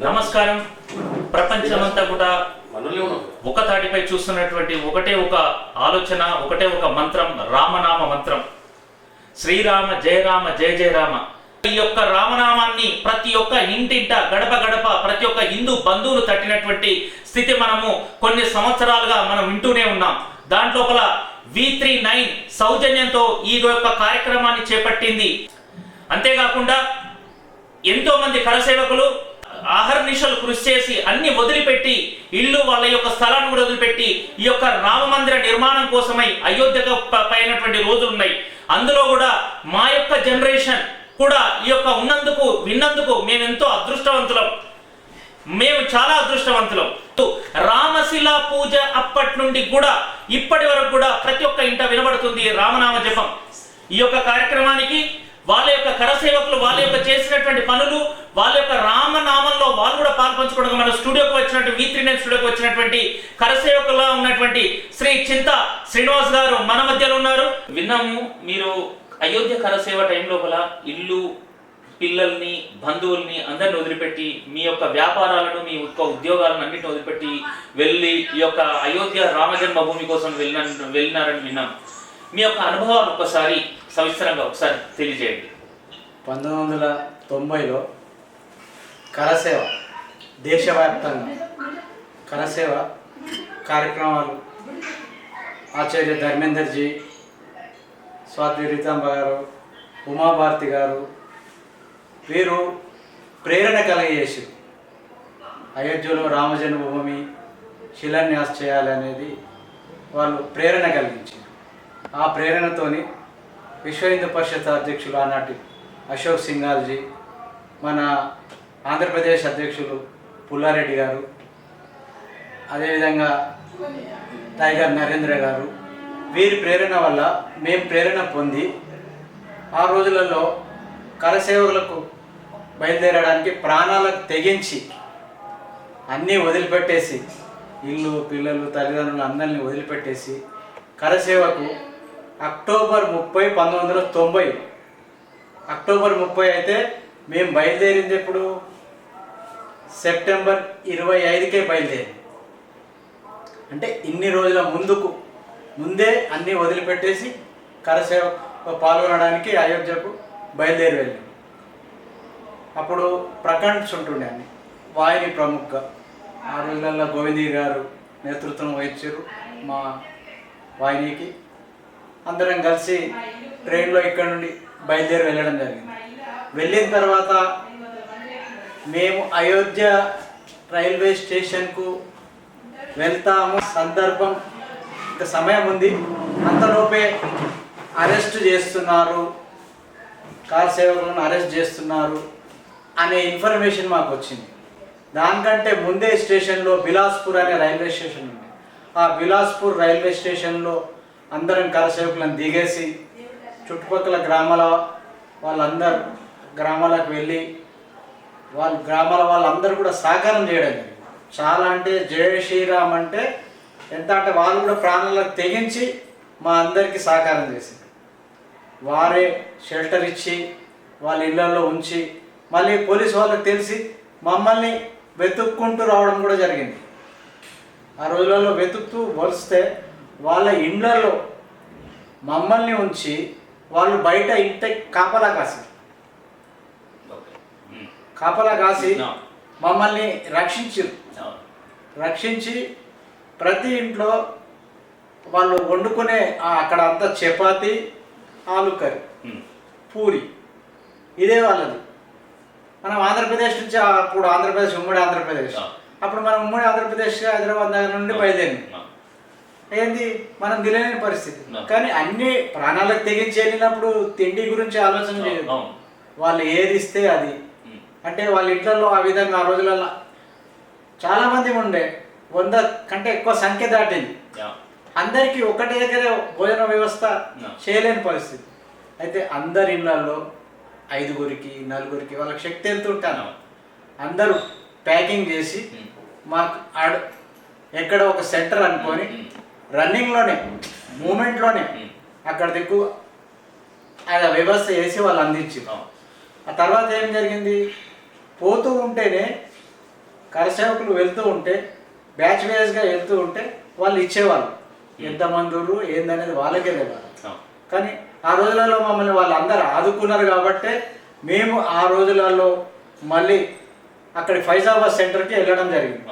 నమస్కారం. ప్రపంచమంతా కూడా ఒక తాటిపై చూస్తున్నటువంటి ఒకటే ఒక ఆలోచన ఒకటే ఒక మంత్రం రామనామ మంత్రం. శ్రీరామ జయరామ జయ జయ రామ ఈ యొక్క రామనామాన్ని ప్రతి ఒక్క ఇంటింట గడప గడప ప్రతి ఒక్క హిందూ బంధువులు తట్టినటువంటి స్థితి మనము కొన్ని సంవత్సరాలుగా మనం వింటూనే ఉన్నాం. దాంట్లోపల వి త్రీ నైన్ సౌజన్యంతో ఈ యొక్క కార్యక్రమాన్ని చేపట్టింది. అంతేకాకుండా ఎంతో మంది కరసేవకులు ఆహర్నిశలు కృషి చేసి అన్ని వదిలిపెట్టి ఇల్లు వాళ్ళ యొక్క స్థలాన్ని కూడా వదిలిపెట్టి ఈ యొక్క రామ మందిర నిర్మాణం కోసమై అయోధ్యకు ప- పైనటువంటి రోజులు ఉన్నాయి. అందులో కూడా మా యొక్క జనరేషన్ కూడా ఈ యొక్క ఉన్నందుకు విన్నందుకు మేము ఎంతో అదృష్టవంతులం. మేము చాలా అదృష్టవంతులం. రామశిల పూజ అప్పటి నుండి కూడా ఇప్పటి వరకు కూడా ప్రతి ఒక్క ఇంట వినబడుతుంది రామనామ జపం. ఈ యొక్క కార్యక్రమానికి వాళ్ళ యొక్క కరసేవకులు వాళ్ళ యొక్క చేసినటువంటి పనులు వాళ్ళ యొక్క రామనామంలో వాళ్ళు కూడా పాల్పంచుకోవడం మన స్టూడియోకి వచ్చినట్టు వీ త్రీ స్టూడియోకి వచ్చినటువంటి కరసేవకులుగా ఉన్నటువంటి శ్రీ చింత శ్రీనివాస్ గారు మన మధ్యలో ఉన్నారు. విన్నాము మీరు అయోధ్య కరసేవ టైం లోపల ఇల్లు పిల్లల్ని బంధువుల్ని అందరిని వదిలిపెట్టి మీ యొక్క వ్యాపారాలను మీ యొక్క ఉద్యోగాలను అన్నింటిని వదిలిపెట్టి వెళ్ళి ఈ యొక్క అయోధ్య రామజన్మభూమి కోసం వెళ్ళిన వెళ్ళినారని విన్నాం మీ యొక్క అనుభవాలు ఒక్కసారి సవిస్తరంగా ఒకసారి తెలియజేయండి. పంతొమ్మిది వందల తొంభైలో కరసేవ దేశవ్యాప్తంగా కరసేవ కార్యక్రమాలు ఆచార్య ధర్మేందర్జీ స్వాతి రీతాంబ గారు ఉమాభారతి గారు వీరు ప్రేరణ కలిగజేసి అయోధ్యలో రామజన్మభూమి శిలాన్యాస చేయాలనేది వాళ్ళు ప్రేరణ కలిగించారు. ఆ ప్రేరణతోని విశ్వ హిందూ పరిషత్ అధ్యక్షులు ఆనాటి అశోక్ సింగాల్జీ మన ఆంధ్రప్రదేశ్ అధ్యక్షులు పుల్లారెడ్డి గారు అదేవిధంగా టైగర్ నరేంద్ర గారు. వీరి ప్రేరణ వల్ల మేము ప్రేరణ పొంది ఆ రోజులలో కరసేవకులకు బయలుదేరడానికి ప్రాణాలకు తెగించి అన్నీ వదిలిపెట్టేసి ఇల్లు పిల్లలు తల్లిదండ్రులు అందరినీ వదిలిపెట్టేసి కరసేవకు అక్టోబర్ ముప్పై పంతొమ్మిది వందల తొంభై. అక్టోబర్ ముప్పై అయితే మేము బయలుదేరింది ఎప్పుడు? సెప్టెంబర్ ఇరవై ఐదుకే బయలుదేరి అంటే ఇన్ని రోజుల ముందుకు ముందే అన్నీ వదిలిపెట్టేసి కరసేవ పాల్గొనడానికి అయోధ్యకు బయలుదేరి వెళ్ళాం. అప్పుడు ప్రకాండ్స్ ఉంటుండే అన్ని. వాయిని ప్రముఖ ఆ రోజులలో గోవిందీ గారు నేతృత్వం వహించారు మా వాహినికి. అందరం కలిసి ట్రైన్లో ఇక్కడ నుండి బయలుదేరి వెళ్ళడం జరిగింది. వెళ్ళిన తర్వాత మేము అయోధ్య రైల్వే స్టేషన్కు వెళ్తాము. సందర్భం ఇంకా సమయం ఉంది. అంతలోపే అరెస్ట్ చేస్తున్నారు. కార్ సేవకులను అరెస్ట్ చేస్తున్నారు అనే ఇన్ఫర్మేషన్ మాకు వచ్చింది. దానికంటే ముందే స్టేషన్లో బిలాస్పూర్ అనే రైల్వే స్టేషన్ ఉంది. ఆ బిలాస్పూర్ రైల్వే స్టేషన్లో అందరం కరసేవకులను దిగేసి చుట్టుపక్కల గ్రామాల వాళ్ళందరూ గ్రామాలకు వెళ్ళి వాళ్ళ గ్రామాల వాళ్ళందరూ కూడా సహకారం చేయడం చాలా అంటే జయ శ్రీరామ్ అంటే ఎంత అంటే వాళ్ళు కూడా ప్రాణాలకు తెగించి మా అందరికీ సహకారం చేసింది. వారే షెల్టర్ ఇచ్చి వాళ్ళ ఇళ్ళల్లో ఉంచి మళ్ళీ పోలీస్ వాళ్ళకి తెలిసి మమ్మల్ని వెతుక్కుంటూ రావడం కూడా జరిగింది. ఆ రోజులలో వెతుకుతూ వలిస్తే వాళ్ళ ఇండ్లలో మమ్మల్ని ఉంచి వాళ్ళు బయట ఇంట కాపలా కాసారు. కాపలా కాసి మమ్మల్ని రక్షించారు. రక్షించి ప్రతి ఇంట్లో వాళ్ళు వండుకునే అక్కడ అంతా చపాతి ఆలు కర్రీ పూరి. ఇదే వాళ్ళది. మనం ఆంధ్రప్రదేశ్ నుంచి అప్పుడు ఆంధ్రప్రదేశ్ ఉమ్మడి ఆంధ్రప్రదేశ్. అప్పుడు మనం ఉమ్మడి ఆంధ్రప్రదేశ్ హైదరాబాద్ నగర్ నుండి బయలుదేరింది ఏంది? మనం తెలియని పరిస్థితి. కానీ అన్ని ప్రాణాలకు తెగించి వెళ్ళినప్పుడు తిండి గురించి ఆలోచన చేయదు. వాళ్ళు ఏది ఇస్తే అది. అంటే వాళ్ళ ఇంట్లో ఆ విధంగా ఆ రోజులలో చాలా మంది ఉండే. వంద కంటే ఎక్కువ సంఖ్య దాటింది. అందరికీ ఒకటి దగ్గర భోజన వ్యవస్థ. చేయలేని పరిస్థితి. అయితే అందరి ఇళ్ళల్లో ఐదుగురికి నలుగురికి వాళ్ళకి శక్తి ఎంత ఉంటాను అందరూ ప్యాకింగ్ చేసి. మాకు ఎక్కడ ఒక సెంటర్ అనుకొని రన్నింగ్లోనే మూమెంట్లోనే అక్కడ దిక్కు ఆ వ్యవస్థ చేసి వాళ్ళు అందించి ఆ తర్వాత ఏం జరిగింది? పోతూ ఉంటేనే కరసేవకులు వెళ్తూ ఉంటే బ్యాచ్ వైజ్గా వెళ్తూ ఉంటే వాళ్ళు ఇచ్చేవాళ్ళు. ఎంతమంది ఉర్రు ఏందనేది వాళ్ళకే తెలియాలి అవును. కానీ ఆ రోజులలో మమ్మల్ని వాళ్ళందరూ ఆదుకున్నారు కాబట్టే మేము ఆ రోజులలో మళ్ళీ అక్కడి ఫైజాబాద్ సెంటర్కి వెళ్ళడం జరిగింది.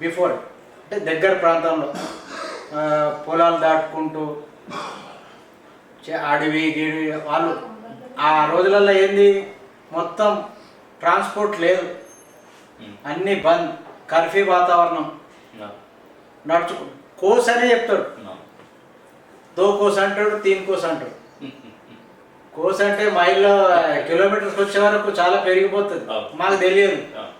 బిఫోర్ అంటే దగ్గర ప్రాంతంలో. పొలాలు దాటుకుంటూ అడవి గిడవి వాళ్ళు ఆ రోజులలో ఏంది మొత్తం ట్రాన్స్పోర్ట్ లేదు ఉమ్. అన్నీ బంద్ కర్ఫ్యూ వాతావరణం. నడుచుకు కోస్ అనే చెప్తాడు. దో కోస్ అంటాడు తీన్ కోస్ అంటాడు. కోస్ అంటే మైల్లో కిలోమీటర్స్ వచ్చే వరకు చాలా పెరిగిపోతుంది అవును. మాకు తెలియదు అవును.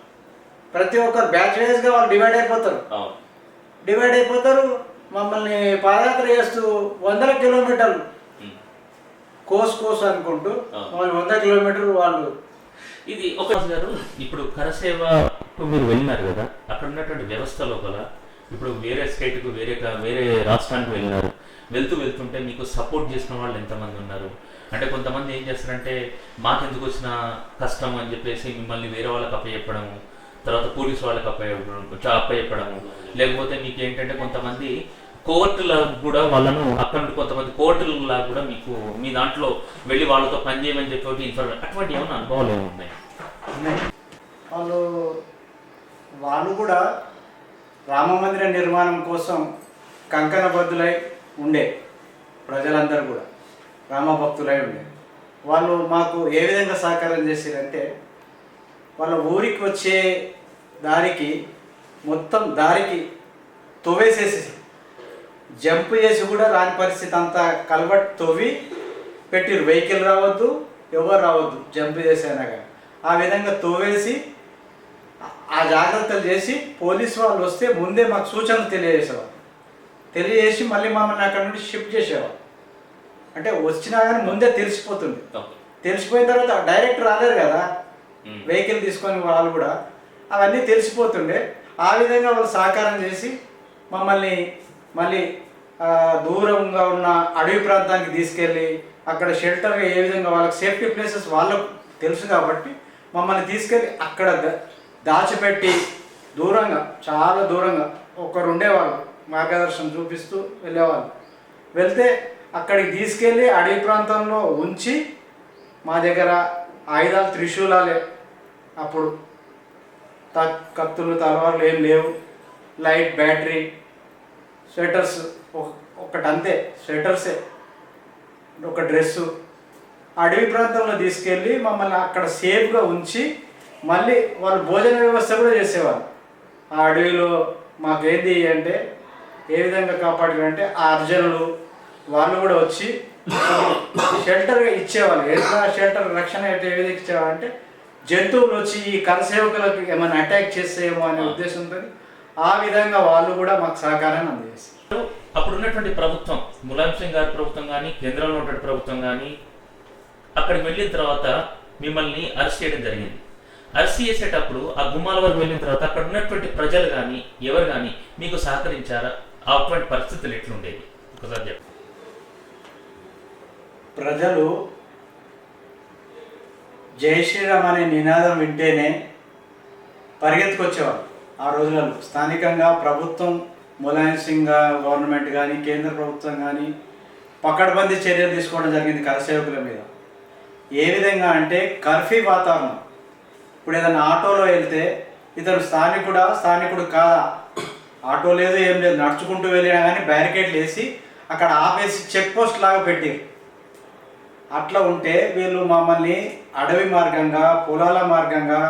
ప్రతి ఒక్కరు బ్యాచ్ వైజ్గా వాళ్ళు డివైడ్ అయిపోతారు అవును. డివైడ్ అయిపోతారు మమ్మల్ని పాదయాత్ర చేస్తూ వందల కిలోమీటర్లు. కోస్ కోస్ అనుకుంటూ. మమ్మల్ని వంద కిలోమీటర్లు వాళ్ళు ఇది ఒక గారు ఇప్పుడు కరసేవకు మీరు వెళ్ళినారు కదా అక్కడ ఉన్నటువంటి వ్యవస్థ లోపల ఇప్పుడు వేరే స్టేట్కు వేరే వేరే రాష్ట్రానికి వెళ్ళినారు వెళ్తూ వెళ్తుంటే మీకు సపోర్ట్ చేసిన వాళ్ళు ఎంతమంది ఉన్నారు అంటే కొంతమంది ఏం చేస్తారంటే మాకెందుకు వచ్చిన కష్టం అని చెప్పేసి మిమ్మల్ని వేరే వాళ్ళకి అప్పచెప్పడము తర్వాత పోలీసు వాళ్ళకి అప్పచెప్పడం అప్పచెప్పడము లేకపోతే మీకు ఏంటంటే కొంతమంది కోర్టుల కూడా వాళ్ళను అక్కడ కొంతమంది కోర్టుల కూడా మీకు మీ దాంట్లో వెళ్ళి వాళ్ళతో పని చేయమని చెప్పి ఇన్ఫర్మేషన్ అటువంటి ఏమైనా అనుభవాలు ఉన్నాయి? వాళ్ళు వాళ్ళు కూడా రామ మందిర నిర్మాణం కోసం కంకణబద్ధులై ఉండే ప్రజలందరూ కూడా రామభక్తులై ఉండే. వాళ్ళు మాకు ఏ విధంగా సహకారం చేశారంటే వాళ్ళ ఊరికి వచ్చే దారికి మొత్తం దారికి తవ్వేసేసి జంప్ చేసి కూడా రాని పరిస్థితి అంతా కలవట్ తవ్వి పెట్టిరు వెహికల్ రావద్దు ఎవరు రావద్దు జంప్ చేసైనా కానీ. ఆ విధంగా తవ్వేసి ఆ జాగ్రత్తలు చేసి పోలీసు వాళ్ళు వస్తే ముందే మాకు సూచనలు తెలియజేసేవారు. తెలియజేసి మళ్ళీ మమ్మల్ని అక్కడ నుండి షిఫ్ట్ చేసేవారు. అంటే వచ్చినా కానీ ముందే తెలిసిపోతుంది. తెలిసిపోయిన తర్వాత డైరెక్ట్ రాలేరు కదా. Hmm. వెహికల్ తీసుకొని వాళ్ళు కూడా అవన్నీ తెలిసిపోతుండే. ఆ విధంగా వాళ్ళు సహకారం చేసి మమ్మల్ని మళ్ళీ దూరంగా ఉన్న అడవి ప్రాంతానికి తీసుకెళ్ళి అక్కడ షెల్టర్గా ఏ విధంగా వాళ్ళకి సేఫ్టీ ప్లేసెస్ వాళ్ళకు తెలుసు కాబట్టి మమ్మల్ని తీసుకెళ్ళి అక్కడ దాచిపెట్టి దూరంగా చాలా దూరంగా ఒకరు ఉండేవాళ్ళు. మార్గదర్శనం చూపిస్తూ వెళ్ళేవాళ్ళు. వెళ్తే అక్కడికి తీసుకెళ్ళి అడవి ప్రాంతంలో ఉంచి మా దగ్గర ఆయుధాలు త్రిశూలాలే. అప్పుడు త కత్తులు తలవార్లు ఏం లేవు. లైట్ బ్యాటరీ స్వెటర్స్ ఒకటంతే స్వెటర్సే. ఒక డ్రెస్సు. అడవి ప్రాంతంలో తీసుకెళ్ళి మమ్మల్ని అక్కడ సేఫ్గా ఉంచి మళ్ళీ వాళ్ళు భోజన వ్యవస్థ కూడా చేసేవారు ఆ అడవిలో మాకేంది అంటే ఏ విధంగా కాపాడారంటే ఆ అర్జనులు వాళ్ళు కూడా వచ్చి షెల్టర్గా ఇచ్చేవాళ్ళు. ఎట్లా షెల్టర్ రక్షణ ఏ విధంగా ఇచ్చేవాళ్ళు అంటే జంతువులు వచ్చి ఈ కరసేవకులకు ఏమైనా అటాక్ చేస్తాయేమో అనే ఉద్దేశంతో ఆ విధంగా వాళ్ళు కూడా మాకు సహకారాన్ని అందజేస్తారు అప్పుడు ఉన్నటువంటి ప్రభుత్వం ములాయం సింగ్ గారి ప్రభుత్వం కానీ కేంద్రంలో ఉన్నటువంటి ప్రభుత్వం కానీ అక్కడికి వెళ్ళిన తర్వాత మిమ్మల్ని అరెస్ట్ చేయడం జరిగింది. అరెస్ట్ చేసేటప్పుడు ఆ గుమ్మాల వరకు వెళ్ళిన తర్వాత అక్కడ ఉన్నటువంటి ప్రజలు కానీ ఎవరు కానీ మీకు సహకరించారా? అటువంటి పరిస్థితులు ఎట్లుండేవి? ఒకసారి చెప్పండి. ప్రజలు జై శ్రీరామ్ అనే నినాదం వింటేనే పరిగెత్తుకొచ్చేవారు ఆ రోజులలో. స్థానికంగా ప్రభుత్వం ములాయం సింగ్ గవర్నమెంట్ కానీ కేంద్ర ప్రభుత్వం కానీ పకడ్బందీ చర్యలు తీసుకోవడం జరిగింది కరసేవకుల మీద. ఏ విధంగా అంటే కర్ఫ్యూ వాతావరణం. ఇప్పుడు ఏదైనా ఆటోలో వెళ్తే ఇతను స్థానికుడా స్థానికుడు కాదా? ఆటో లేదు ఏం లేదు. నడుచుకుంటూ వెళ్ళినా కానీ బ్యారికేడ్లు వేసి అక్కడ ఆపేసి చెక్ పోస్ట్ లాగా పెట్టారు. అట్లా ఉంటే వీళ్ళు మమ్మల్ని అడవి మార్గంగా పొలాల మార్గంగా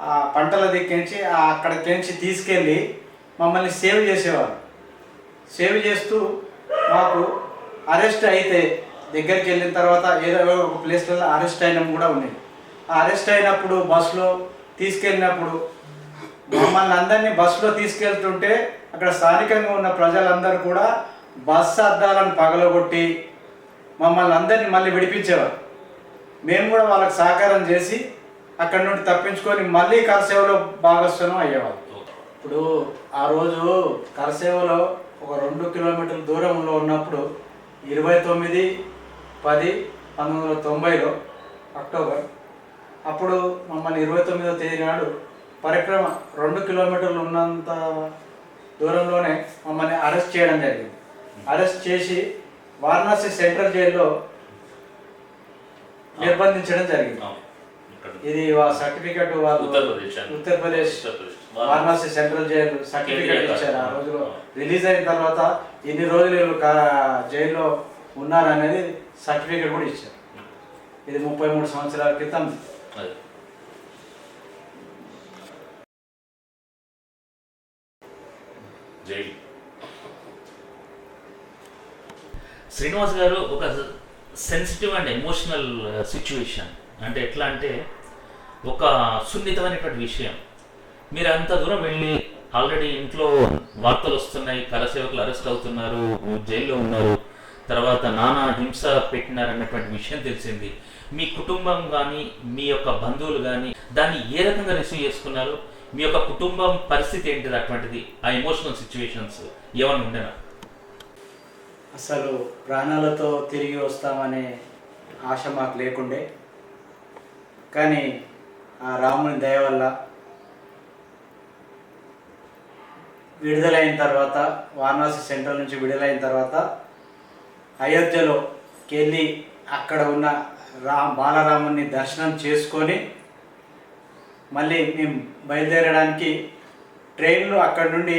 ఆ పంటల దిక్కించి ఆ అక్కడికించి తీసుకెళ్ళి మమ్మల్ని సేవ్ చేసేవారు. సేవ్ చేస్తూ మాకు అరెస్ట్ అయితే దగ్గరికి వెళ్ళిన తర్వాత ఏదో ఒక ప్లేస్లలో అరెస్ట్ అయినప్పుడు కూడా ఉన్నాయి ఆ అరెస్ట్ అయినప్పుడు బస్సులో తీసుకెళ్ళినప్పుడు మమ్మల్ని అందరినీ బస్సులో తీసుకెళ్తుంటే అక్కడ స్థానికంగా ఉన్న ప్రజలందరూ కూడా బస్సు అద్దాలను పగలగొట్టి మమ్మల్ని అందరినీ మళ్ళీ విడిపించేవారు. మేము కూడా వాళ్ళకి సహకారం చేసి అక్కడి నుండి తప్పించుకొని మళ్ళీ కరసేవలో భాగస్వామ్యం అయ్యేవాళ్ళు. ఇప్పుడు ఆ రోజు కరసేవలో ఒక రెండు కిలోమీటర్ల దూరంలో ఉన్నప్పుడు ఇరవై తొమ్మిది పది పంతొమ్మిది వందల తొంభైలో అక్టోబర్ అప్పుడు మమ్మల్ని ఇరవై తొమ్మిదో తేదీ నాడు పరిక్రమ రెండు కిలోమీటర్లు ఉన్నంత దూరంలోనే మమ్మల్ని అరెస్ట్ చేయడం జరిగింది. అరెస్ట్ చేసి వారణాసి సెంట్రల్ జైల్లో నిర్బంధించడం జరిగింది. ఇది సర్టిఫికెట్ వాళ్ళు Uttar Pradesh. Varanasi central jail certificate ఇచ్చారు ఆ. రోజులో. రిలీజ్ అయిన తర్వాత ఇన్ని రోజులు జైల్లో ఉన్నారనేది సర్టిఫికెట్ కూడా ఇచ్చారు. ఇది ముప్పై మూడు సంవత్సరాల క్రితం. అదే. జై శ్రీనివాస్ గారు ఒక సెన్సిటివ్ అండ్ ఎమోషనల్ సిచ్యువేషన్ అంటే ఎట్లా అంటే ఒక సున్నితమైనటువంటి విషయం. మీరు అంత దూరం వెళ్ళి ఆల్రెడీ ఇంట్లో వార్తలు వస్తున్నాయి కరసేవకులు అరెస్ట్ అవుతున్నారు జైల్లో ఉన్నారు. తర్వాత నానా హింస పెట్టినారన్నటువంటి విషయం తెలిసింది. మీ కుటుంబం కానీ మీ యొక్క బంధువులు కానీ దాన్ని ఏ రకంగా రిసీవ్ చేసుకున్నారు? మీ యొక్క కుటుంబం పరిస్థితి ఏంటిది అటువంటిది? ఆ ఎమోషనల్ సిచ్యువేషన్స్ ఏమైనా ఉండేనా? అసలు ప్రాణాలతో తిరిగి వస్తామనే ఆశ మాకు లేకుండే. కానీ ఆ రాముని దయ వల్ల విడుదలైన తర్వాత వారణాసి సెంట్రల్ నుంచి విడుదలైన తర్వాత అయోధ్యలోకి వెళ్ళి అక్కడ ఉన్న రా బాలరాముని దర్శనం చేసుకొని మళ్ళీ మేము బయలుదేరడానికి ట్రైన్లో అక్కడ నుండి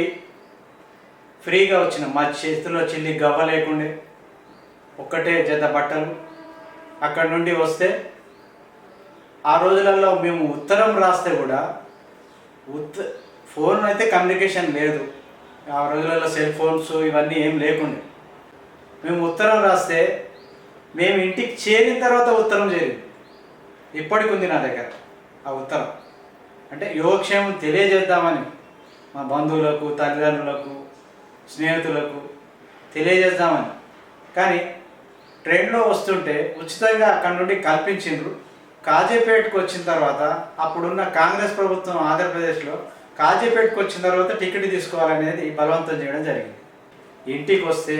ఫ్రీగా వచ్చిన మా చేతిలో చిల్లి గవ్వ లేకుండే ఒక్కటే జత బట్టలు అక్కడ నుండి వస్తే ఆ రోజులలో మేము ఉత్తరం రాస్తే కూడా ఉత్త ఫోన్ అయితే కమ్యూనికేషన్ లేదు. ఆ రోజులలో సెల్ ఫోన్స్ ఇవన్నీ ఏం లేకుండే. మేము ఉత్తరం రాస్తే మేము ఇంటికి చేరిన తర్వాత ఉత్తరం చేరింది. ఇప్పటికి ఉంది నా దగ్గర ఆ ఉత్తరం. అంటే యోగక్షేమం తెలియజేద్దామని మా బంధువులకు తల్లిదండ్రులకు స్నేహితులకు. తెలియజేద్దామని. కానీ ట్రైన్లో వస్తుంటే ఉచితంగా అక్కడి నుండి కల్పించిండ్రు. కాజీపేటకు వచ్చిన తర్వాత అప్పుడున్న కాంగ్రెస్ ప్రభుత్వం ఆంధ్రప్రదేశ్లో కాజీపేటకు వచ్చిన తర్వాత టికెట్ తీసుకోవాలనేది బలవంతం చేయడం జరిగింది. ఇంటికి వస్తే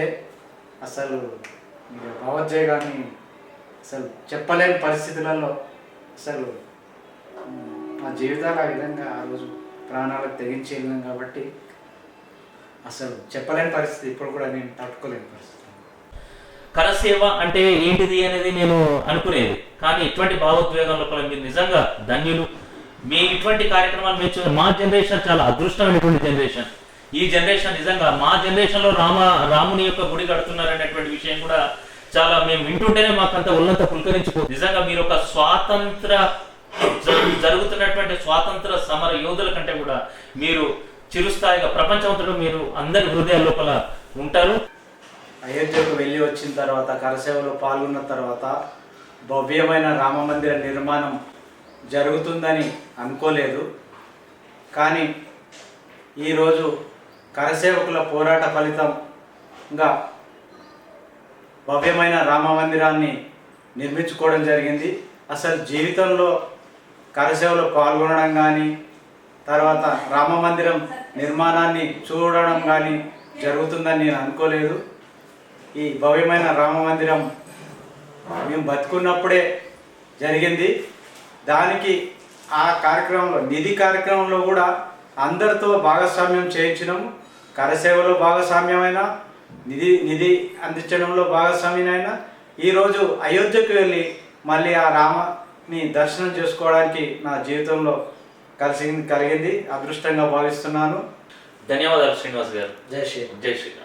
అసలు ఇంకా భావోద్వేగాన్ని అసలు చెప్పలేని పరిస్థితులలో అసలు మా జీవితాలు ఆ విధంగా ఆ రోజు ప్రాణాలకు తెగించి వెళ్ళినాం కాబట్టి అసలు చెప్పలేని పరిస్థితి. ఇప్పుడు కూడా నేను తట్టుకోలేని పరిస్థితి. కరసేవ అంటే ఏంటిది అనేది నేను అనుకునేది. కానీ ఇటువంటి భావోద్వేగం లోపల మీరు నిజంగా ధన్యులు. మీ ఇటువంటి కార్యక్రమాలు మీరు మా జనరేషన్ చాలా అదృష్టమైనటువంటి జనరేషన్ ఈ జనరేషన్ నిజంగా మా జనరేషన్లో రామ రాముని యొక్క గుడి కడుతున్నారు అనేటువంటి విషయం కూడా చాలా మేము వింటుంటేనే మాకు అంత ఒళ్ళంత పులకరించుకో నిజంగా మీరు ఒక స్వాతంత్ర జరుగుతున్నటువంటి స్వాతంత్ర సమర యోధుల కంటే కూడా మీరు చిరుస్థాయిగా ప్రపంచవంతుడు మీరు అందరి హృదయ లోపల ఉంటారు. అయోధ్యకు వెళ్ళి వచ్చిన తర్వాత కరసేవలో పాల్గొన్న తర్వాత భవ్యమైన రామ మందిర నిర్మాణం జరుగుతుందని అనుకోలేదు. కానీ ఈరోజు కరసేవకుల పోరాట ఫలితంగా భవ్యమైన రామ మందిరాన్ని నిర్మించుకోవడం జరిగింది. అసలు జీవితంలో కరసేవలో పాల్గొనడం కానీ తర్వాత రామ మందిరం నిర్మాణాన్ని చూడడం కానీ జరుగుతుందని నేను అనుకోలేదు. ఈ భవ్యమైన రామ మందిరం మేము బతుకున్నప్పుడే జరిగింది. దానికి ఆ కార్యక్రమంలో నిధి కార్యక్రమంలో కూడా అందరితో భాగస్వామ్యం చేయించినాము. కరసేవలో భాగస్వామ్యమైన నిధి నిధి అందించడంలో భాగస్వామ్యమైన ఈరోజు అయోధ్యకు వెళ్ళి మళ్ళీ ఆ రామని దర్శనం చేసుకోవడానికి నా జీవితంలో కలిసి కలిగింది. అదృష్టంగా భావిస్తున్నాను. ధన్యవాదాలు శ్రీనివాస్ గారు. జై శ్రీ జై శ్రీరామ్.